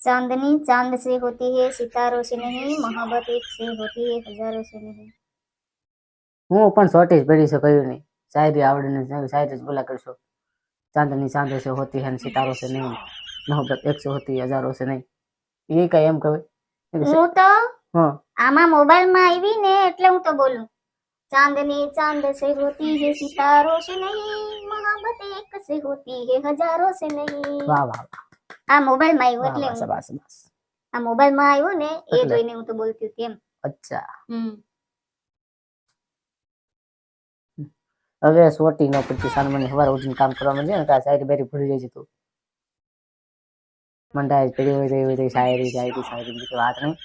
चांदनी चांद से होती है सितारों से नहीं मोहब्बत एक से होती है हजारों से नहीं હું પણ શોર્ટેજ પડી છે કયું નહીં શાયરી આવડે નહીં શાયરી જ બોલા કરશો ચાંદની ચાંદ સે હોતી હૈ સિતારો સે નહીં મોહબ્બત એક સે હોતી હૈ હજારો સે નહીં એ કઈ એમ કહે હું તો હા આમાં મોબાઈલ માં આવી ને એટલે હું તો બોલું ચાંદની ચાંદ સે હોતી है सितारों से नहीं मोहब्बत एक से होती है हजारों से नहीं વાહ વાહ વાહ આ મોબાઈલમાં આવ્યું એટલે બસ બસ શાબાશ આ મોબાઈલમાં આવ્યું ને એ જોઈને હું તો બોલતી હતી એમ. અચ્છા. હમ. હવે સોટી નો પછી સાન મને સવારે ઉઠીને કામ કરવા માંડે ને કા આ બેરી ભૂલી જઈ જતું તું. મંડાય પડી હોય તો હોય રીતે શાયરી શાયરી શાયરી બીજી વાત નહીં.